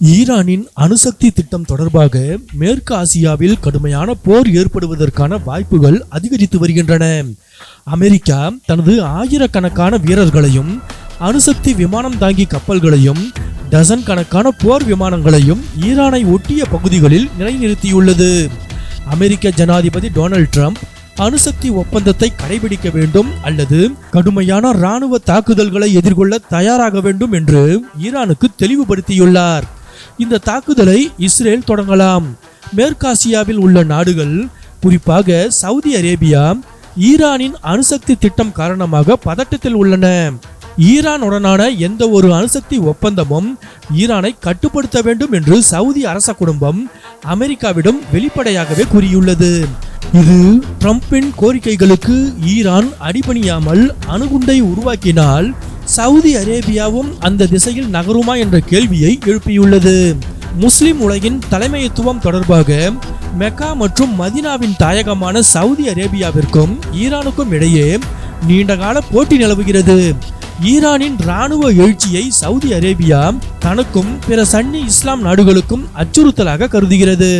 ஈரானின் அணுசக்தி திட்டம் தொடர்பாக மேற்கு ஆசியாவில் கடுமையான போர் ஏற்படுவதற்கான வாய்ப்புகள் அதிகரித்து வருகின்றன. அமெரிக்கா தனது ஆயிரக்கணக்கான வீரர்களையும் அணுசக்தி விமானம் தாங்கி கப்பல்களையும் டசன் கணக்கான போர் விமானங்களையும் ஈரானை ஒட்டிய பகுதிகளில் நிலைநிறுத்தியுள்ளது. அமெரிக்க ஜனாதிபதி டொனால்ட் ட்ரம்ப் அணுசக்தி ஒப்பந்தத்தை கடைபிடிக்க வேண்டும் அல்லது கடுமையான இராணுவ தாக்குதல்களை எதிர்கொள்ள தயாராக வேண்டும் என்று ஈரானுக்கு தெளிவுபடுத்தியுள்ளார். இந்த தாக்குதலை இஸ்ரேல் தொடங்கலாம். மேற்காசியாவில் உள்ள நாடுகள் குறிப்பாக சவுதி அரேபியா ஈரானின் அணுசக்தி திட்டம் காரணமாக பதட்டத்தில் உள்ளன. ஈரானுடனான எந்த ஒரு அணுசக்தி ஒப்பந்தமும் ஈரானை கட்டுப்படுத்த வேண்டும் என்று சவுதி அரச குடும்பம் அமெரிக்காவிடம் வெளிப்படையாகவே கூறியுள்ளது. இது ட்ரம்பின் கோரிக்கைகளுக்கு ஈரான் அடிபணியாமல் அணுகுண்டை உருவாக்கினால் சவுதி அரேபியாவும் அந்த திசையில் நகருமா என்ற கேள்வியை எழுப்பியுள்ளது. முஸ்லிம் உலகின் தலைமைத்துவம் தொடர்பாக மெக்கா மற்றும் மதினாவின் தாயகமான சவுதி அரேபியாவிற்கும் ஈரானுக்கும் இடையே நீண்டகால போட்டி நிலவுகிறது. ஈரானின் ராணுவ எழுச்சியை சவுதி அரேபியா தனக்கும் பிற சன்னி இஸ்லாம் நாடுகளுக்கும் அச்சுறுத்தலாக கருதுகிறது.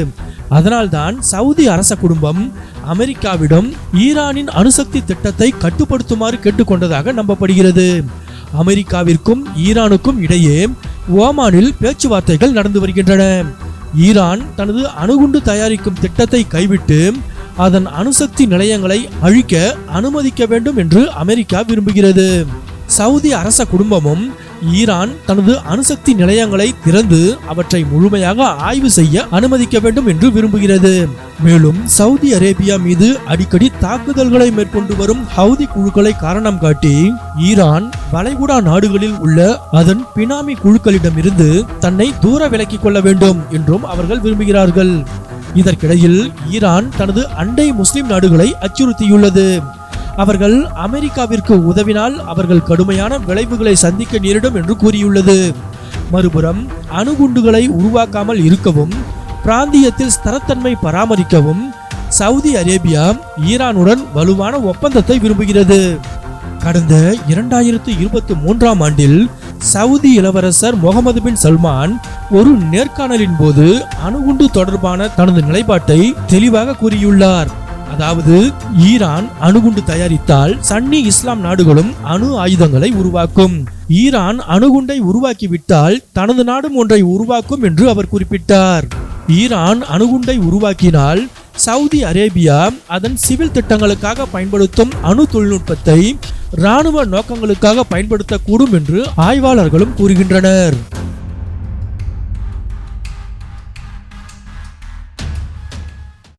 அதனால்தான் சவுதி அரச குடும்பம் அமெரிக்காவிடம் ஈரானின் அணுசக்தி திட்டத்தை கட்டுப்படுத்துமாறு கேட்டுக்கொண்டதாக நம்பப்படுகிறது. அமெரிக்காவிற்கும் ஈரானுக்கும் இடையே ஓமானில் பேச்சுவார்த்தைகள் நடந்து வருகின்றன. ஈரான் தனது அணுகுண்டு தயாரிக்கும் திட்டத்தை கைவிட்டு அதன் அணுசக்தி நிலையங்களை அழிக்க அனுமதிக்க வேண்டும் என்று அமெரிக்கா விரும்புகிறது. சவுதி அரச குடும்பமும் ஈரான் தனது அணுசக்தி நிலையங்களை திறந்து அவற்றை முழுமையாக ஆய்வு செய்ய அனுமதிக்க வேண்டும் என்று விரும்புகிறது. மேலும் சவுதி அரேபியா மீது அடிக்கடி தாக்குதல்களை மேற்கொண்டு வரும் ஹவுதி குழுக்களை காரணம் காட்டி ஈரான் வளைகுடா நாடுகளில் உள்ள அதன் பினாமி குழுக்களிடமிருந்து தன்னை தூர விலக்கிக் கொள்ள வேண்டும் என்றும் அவர்கள் விரும்புகிறார்கள். இதற்கிடையில் ஈரான் தனது அண்டை முஸ்லிம் நாடுகளை அச்சுறுத்தியுள்ளது. அவர்கள் அமெரிக்காவிற்கு உதவினால் அவர்கள் கடுமையான விளைவுகளை சந்திக்க நேரிடும் என்று கூறியுள்ளது. மறுபுறம் அணுகுண்டுகளை உருவாக்காமல் இருக்கவும் பிராந்தியத்தில் ஸ்திரத்தன்மை பராமரிக்கவும் சவுதி அரேபியா ஈரானுடன் வலுவான ஒப்பந்தத்தை விரும்புகிறது. கடந்த இரண்டாயிரத்து இருபத்தி மூன்றாம் ஆண்டில் சவுதி இளவரசர் முகமது பின் சல்மான் ஒரு நேர்காணலின் போது அணுகுண்டு தொடர்பான தனது நிலைப்பாட்டை தெளிவாக கூறியுள்ளார். அதாவது ஈரான் அணுகுண்டு தயாரித்தால் சன்னி இஸ்லாம் நாடுகளும் அணு ஆயுதங்களை உருவாக்கும். ஈரான் அணுகுண்டை உருவாக்கிவிட்டால் தனது நாடும் ஒன்றை உருவாக்கும் என்று அவர் குறிப்பிட்டார். ஈரான் அணுகுண்டை உருவாக்கினால் சவுதி அரேபியா அதன் சிவில் திட்டங்களுக்காக பயன்படுத்தும் அணு தொழில்நுட்பத்தை இராணுவ நோக்கங்களுக்காக பயன்படுத்தக்கூடும் என்று ஆய்வாளர்களும் கூறுகின்றனர்.